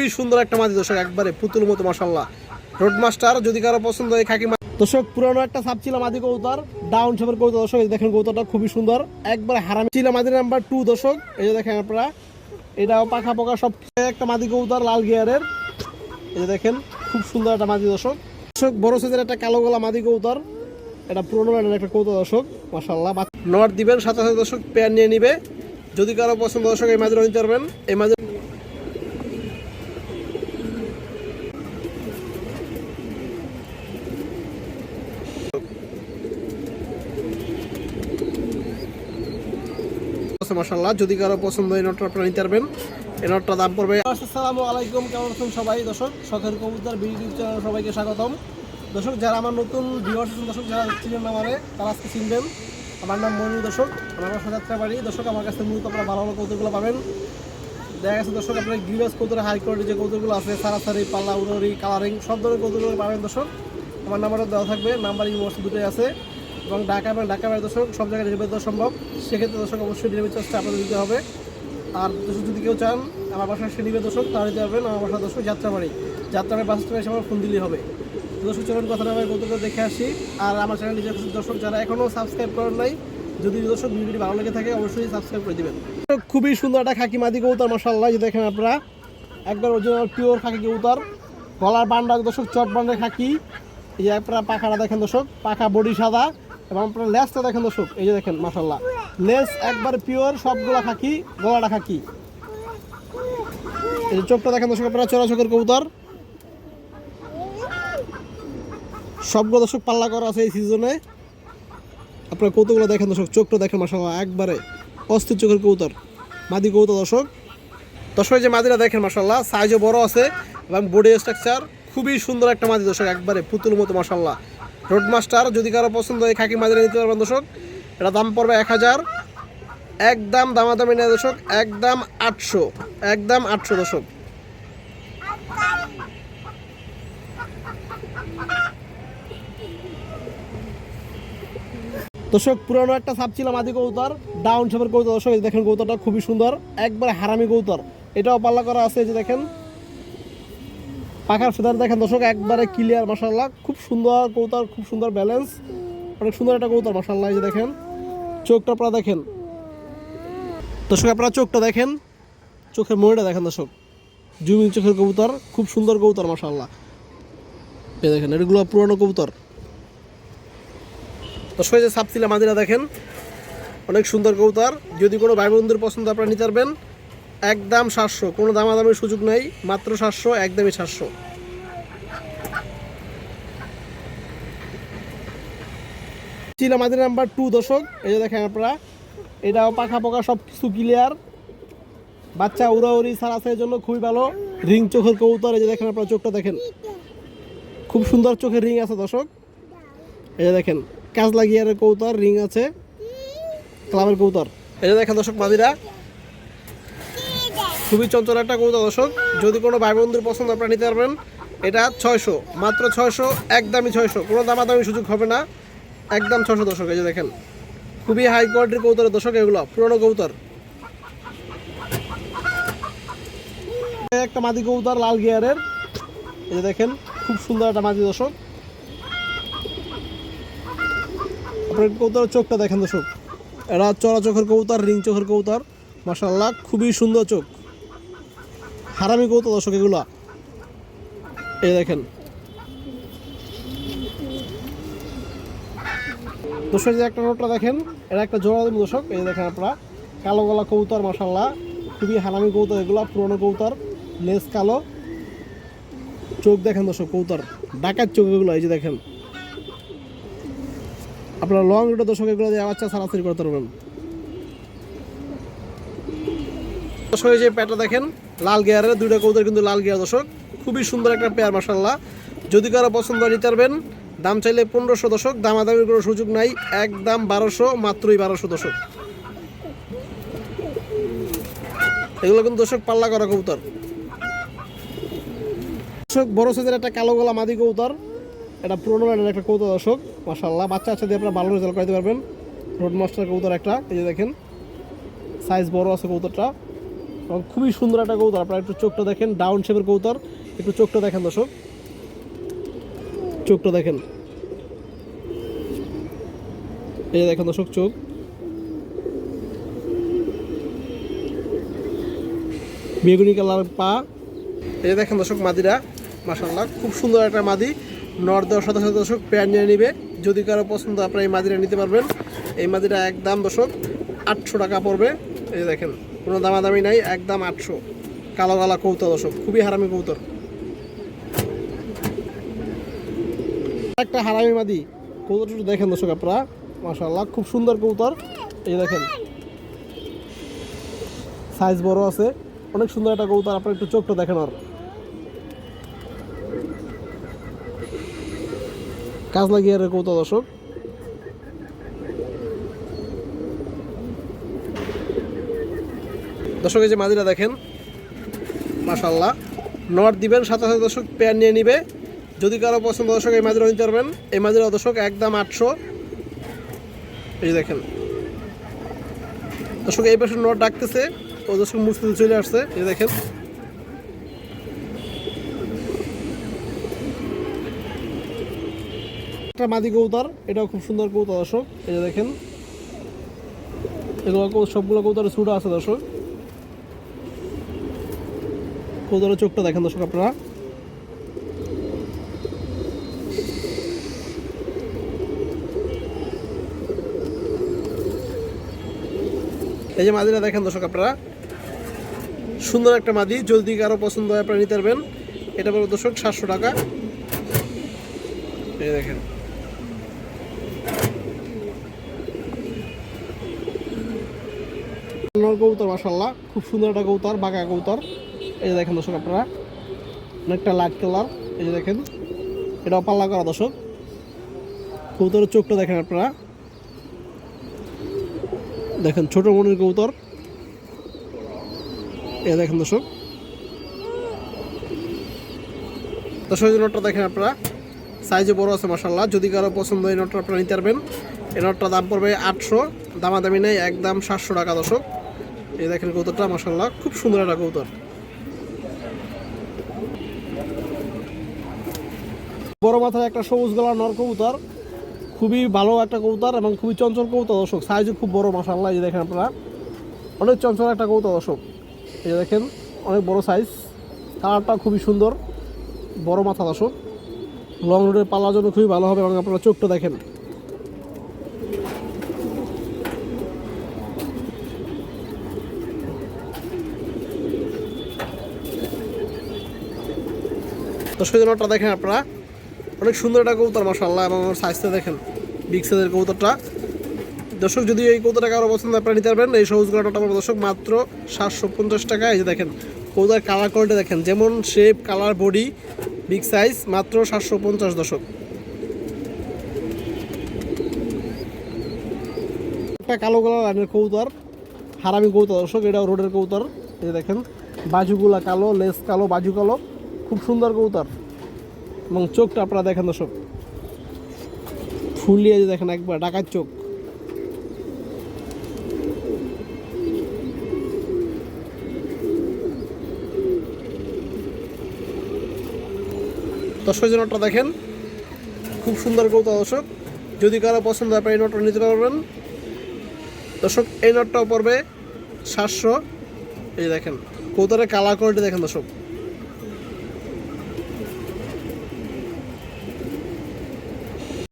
খুবই সুন্দর একটা মাঝি দর্শক, একবারে পুতুল মতো মাসাল্লাহ যদি কারও পছন্দ হয় খাকি মা- দর্শক, পুরানো একটা সাপ ছিল কৌতার ডাউন শেপের কৌতা দর্শক দেখেন কৌতাটা খুবই সুন্দর। একবার নাম্বার টু দর্শক। এই যে দেখেন আপনারা, এটাও পাখা সব একটা মাদি কৌতার লাল গিয়ারের। এই যে দেখেন, খুব সুন্দর একটা মাদি দর্শক। দর্শক, বড় সাইজের একটা কালো গলা মাদি কৌতার এটা পুরোনো একটা কৌতা দর্শক মাসাল্লাহ নট দিবেন, সাথে সাথে দর্শক পেয়ার নিয়ে নিবে। যদি কারও পছন্দ, দর্শক, এই মাদিরা নিতে পারবেন। এই মাদি মাসাল্লাহ যদি কারও পছন্দ এই নোটটা আপনারা নিতে পারবেন। এই নোটটা দাম পড়বে আসসালামু আলাইকুম, কেমন আছেন সবাই? দর্শক ইউটিউব চ্যানেল সবাইকে স্বাগতম। দর্শক, যারা আমার নতুন ভিউয়ার্স দর্শক, যারা চিনেন না মানে তারা আজকে চিনবেন। আমার নাম মনু দর্শক। আমার বাড়ি দর্শক, আমার কাছে মূলত আপনারা ভালো ভালো কৌতুকগুলো পাবেন। দেখা গেছে, দর্শক, আপনার গ্রিবাস কৌতুর হাই কোয়ালিটি যে কৌতুকগুলো আছে, সারাসারি, পাল্লা উড়ি কালারিং, সব ধরনের কৌতুকগুলো পাবেন, দর্শক। আমার নাম্বারটা দেওয়া থাকবে, নাম্বার ইউনিভার্সিটি দুটোই আছে। এবং ঢাকা এবং ঢাকা বাইরে দর্শক, সব জায়গায় ডেলিভারি দেওয়া সম্ভব। সেক্ষেত্রে দর্শক অবশ্যই ডেলিভারি চার্জটা আপনাদের দিতে হবে। আর যদি কেউ চান, আমার বাসায় সে দর্শক, তাহলে দিতে পারবেন আমার বাসার দর্শক যাত্রাবাড়ি। যাত্রাবাড়ি বাস স্ট্যান্ডে এসে আমার ফোন দিলেই হবে। দর্শক, চলুন কথা না আমি কৌতুকটা দেখে আসি। আর আমার চ্যানেল নিজের দর্শক, যারা এখনও সাবস্ক্রাইব করেন নাই, যদি দর্শক ভিডিওটি ভালো লেগে থাকে, অবশ্যই সাবস্ক্রাইব করে দিবেন। খুবই সুন্দর একটা খাকি মাদি কবুতর মশাল্লাহ যে দেখেন আপনারা। একবার অরিজিনাল পিওর খাকি কবুতর। গলার বান্ডা দর্শক, চট বান্ডার খাকি। এই আপনারা পাখাটা দেখেন দর্শক, পাখা বডি সাদা এবং আপনারা লেসটা দেখেন দর্শক, এই যে দেখেন মাসাল্লাহ লেস একবার পিওর সবগুলা খাকি, গলাটা খাকি। এই যে চোখটা দেখেন দর্শক, আপনারা চোরা চোখের কবুতর। সবগুলো দর্শক পাল্লা করা আছে এই সিজনে আপনার কৌতুকগুলো দেখেন দর্শক, চোখটা দেখেন মাসাল্লাহ একবারে অস্থির চোখের কৌতর মাদি কৌতর দর্শক। দর্শক যে মাদিরা দেখেন মাসাল্লাহ সাইজও বড় আছে এবং বডি স্ট্রাকচার খুবই সুন্দর একটা মাদি দর্শক, একবারে পুতুল মতো মাসাল্লাহ রোড মাস্টার যদি কারও পছন্দ হয়, খাকি মাদিরা নিতে পারবেন দর্শক। এটা দাম পড়বে এক হাজার। একদম দামাদামি নেয় দর্শক, একদম আটশো একদম আটশো দর্শক। দর্শক, পুরানো একটা সাপ ছিল মাদি কৌতার ডাউন শেপের কৌতার দর্শক দেখেন কৌতারটা খুবই সুন্দর, একবারে হারামি কৌতার এটাও পাল্লা করা আছে যে দেখেন। পাখার ফেদার দেখেন দর্শক একবারে ক্লিয়ার মাসাল্লাহ খুব সুন্দর কৌতার খুব সুন্দর ব্যালেন্স অনেক সুন্দর একটা কৌতার মাসাল্লাহ এই যে দেখেন। চোখটা আপনারা দেখেন। দর্শক আপনারা চোখটা দেখেন। চোখের মনিটা দেখেন দর্শক। জুমিং চোখের কবুতর খুব সুন্দর কবুতর মাসাল্লাহ এই দেখেন এগুলো পুরনো কবুতর। দর্শক যে সাপসিলা মাদিরা দেখেন। অনেক সুন্দর কবুতর। যদি কোনো ভাই বন্ধুর পছন্দ আপনারা নিতে পারবেন। একদম সাতশো। কোনো দামাদামির সুযোগ নেই, মাত্র সাতশো একদমই সাতশো। চিলা মাদির নাম্বার টু দশক এই যে দেখেন আপনারা, এটাও পাখা পোকা সব কিছু ক্লিয়ার বাচ্চা উড়াউড়ি সারাসের জন্য খুবই ভালো। রিং চোখের কবুতর, এই যে দেখেন আপনারা চোখটা দেখেন। খুব সুন্দর চোখের রিং আছে দর্শক। এই যে দেখেন কাজ লাগিয়ারের কৌতর রিং আছে। ক্লাবের কৌতর এই যে দেখেন দর্শক মাদিরা খুবই চঞ্চল একটা কৌতর দর্শক। যদি কোনো ভাই বন্ধুর পছন্দ, আপনারা নিতে পারবেন। এটা ছয়শো, মাত্র ছয়শো, একদমই ছয়শো। কোনো দামাদামি সুযোগ হবে না। একদম ছশো দর্শক, এই যে দেখেন। খুবই হাই কোয়ালিটির কৌতরের দর্শক এগুলো, পুরনো কৌতর একটা মাদি কৌতর লাল গিয়ারের। এই যে দেখেন, খুব সুন্দর একটা মাদি দর্শক। আপনার কবুতরের চোখটা দেখেন দর্শক। এরা চড়া চোখের কবুতর রিং চোখের কবুতর। মাসাল্লাহ খুবই সুন্দর চোখ। হারামি কবুতর দর্শক এগুলা। এই দেখেন। দর্শক যে একটা নোটটা দেখেন, এটা একটা জোড়া দেব দর্শক। এই দেখেন আপনারা, কালো গলা কবুতর মাসাল্লাহ খুবই হারামি কবুতর এগুলো, পুরনো কবুতর লেস কালো। চোখ দেখেন দর্শক কবুতর ডাকাত চোখ এগুলো, এই যে দেখেন। আপনারা লং রুটে দর্শক এগুলো দিয়ে বাচ্চা সারাসারি করতে পারবেন। দর্শক, এই যে প্যাটটা দেখেন লাল গিয়ারের দুইটা কৌদের কিন্তু লাল গিয়ার, দর্শক। খুবই সুন্দর একটা পেয়ার মাসাল্লাহ যদি কারও পছন্দ হয়, নিতে দাম চাইলে পনেরোশো দশক দাম দামাদামির কোনো সুযোগ নাই। একদম বারোশো, মাত্রই বারোশো দশক এগুলো কিন্তু, দর্শক, পাল্লা করা কবুতর। দর্শক, বড় সাইজের একটা কালো গলা মাদি কবুতর। এটা পুরোনো লাইনের একটা কৌতুক দর্শক। মাসাল্লাহ বাচ্চা বাচ্চা দিয়ে আপনারা ভালো রেজাল্ট করতে পারবেন। রোড মাস্টার কৌতর একটা, এই যে দেখেন। সাইজ বড় আছে কৌতরটা এবং খুবই সুন্দর একটা কৌতর। আপনারা একটু চোখটা দেখেন ডাউন শেপের কৌতর। একটু চোখটা দেখেন দর্শক। চোখটা দেখেন। এই দেখেন দর্শক, চোখ। বেগুনি কালার পা। এই দেখেন দর্শক, মাদিরা। মাসাল্লাহ খুব সুন্দর একটা মাদি। নর দেওয়ার সাথে সাথে দর্শক, প্যান্ট নিয়ে নিবে। যদি কারও পছন্দ, আপনারা এই মাদিরা নিতে পারবেন। এই মাদিরা একদম দর্শক, আটশো টাকা পড়বে। এই দেখেন। কোনো দামাদামি নাই, একদম আটশো। কালো কালা কৌতর দর্শক, খুবই হারামি কৌতর একটা হারামি মাদি কৌতরটা দেখেন দর্শক আপনারা। মাসাল্লাহ খুব সুন্দর কৌতর এই দেখেন সাইজ বড় আছে। অনেক সুন্দর একটা কৌতর আপনার একটু চোখটা দেখেন আর। কাজ লাগিয়ে কৌতর দর্শক। দর্শক, এই যে মাদিরা দেখেন মাশাল্লাহ নট দিবেন, সাথে সাথে দর্শক পেয়ার নিয়ে নিবে। যদি কারও পছন্দ দর্শক, এই মাদিরা নিতে পারবেন। এই মাদিরা দর্শক একদম আটশো। এই দেখেন। দর্শক, এই পাশে নট ডাকতেছে। ও দর্শক মুস্তিতে চলে আসছে। এই দেখেন। একটা মাদি কৌতার এটাও খুব সুন্দর কৌতার দর্শক। এই যে দেখেন। এগুলো সবগুলো কৌতারে ছুটো আছে দর্শক। কৌতারের চোখটা দেখেন দর্শক আপনারা। এই যে মাদিরা দেখেন দর্শক আপনারা। সুন্দর একটা মাদি যদি কারও পছন্দ হয় আপনারা নিতে পারবেন। এটা বলো দর্শক সাতশো টাকা। এই দেখেন। কবুতর মাসাল্লাহ খুব সুন্দর একটা কবুতর, বাঁকা কবুতর। এই যে দেখেন দর্শক আপনারা, অনেকটা লাইট কালার এই যে দেখেন, এটাও পাল্লা করা দর্শক। কবুতরের চোখটা দেখেন আপনারা। দেখেন, ছোট মনের কবুতর। এ দেখেন দর্শক। দর্শক, এই নোটটা দেখেন আপনারা। সাইজে বড় আছে মাসাল্লাহ যদি কারও পছন্দ এই নোটটা, আপনারা নিতে পারবেন। এই নোটটা দাম পড়বে আটশো। দামাদামি নেই, একদম সাতশো টাকা দর্শক। এই দেখেন কৌতরটা মাসাল্লাহ খুব সুন্দর একটা কৌতর বড় মাথায় একটা সবুজ গলা নর কবুতর, খুবই ভালো একটা কবুতর এবং খুবই চঞ্চল কবুতর দর্শক। সাইজও খুব বড় মাসাল্লাহ এই দেখেন আপনারা। অনেক চঞ্চল একটা কবুতর দর্শক। এই দেখেন, অনেক বড় সাইজ কালারটা খুবই সুন্দর, বড় মাথা দর্শক। লং রুটের পালার জন্য খুবই ভালো হবে এবং আপনারা চোখটা দেখেন। দর্শক জনটা দেখেন আপনারা। অনেক সুন্দর একটা কবুতর মাসাল্লাহ এবং আমার সাইজটা দেখেন বিগ সাইজের কবুতরটা। দর্শক, যদি এই কবুতরটা কারও পছন্দ আপনারা নিতে পারবেন। এই সবুজ গলাটা আমার দর্শক, মাত্র সাতশো পঞ্চাশ টাকা। এই যে দেখেন কবুতর কালার কোয়ালিটি দেখেন, যেমন shape colour body big size মাত্র সাতশো পঞ্চাশ দশক একটা কালো কালার লাইনের কবুতর, হারামি কবুতর দর্শক, এটাও রোডের কবুতর। এই দেখেন, বাজুগুলা কালো লেস কালো, বাজু কালো, খুব সুন্দর কবুতর। এবং চোখটা আপনারা দেখেন দর্শক। ফুলিয়ে যে দেখেন একবার ডাকার চোখ। দর্শক যে নটটা দেখেন, খুব সুন্দর কৌতা দর্শক। যদি কারও পছন্দ হয় এই নটটা নিতে পারবেন। দর্শক, এই নোটটাও পড়বে সাতশো। এই দেখেন কৌতারের কালার কোয়ালিটি দেখেন দর্শক।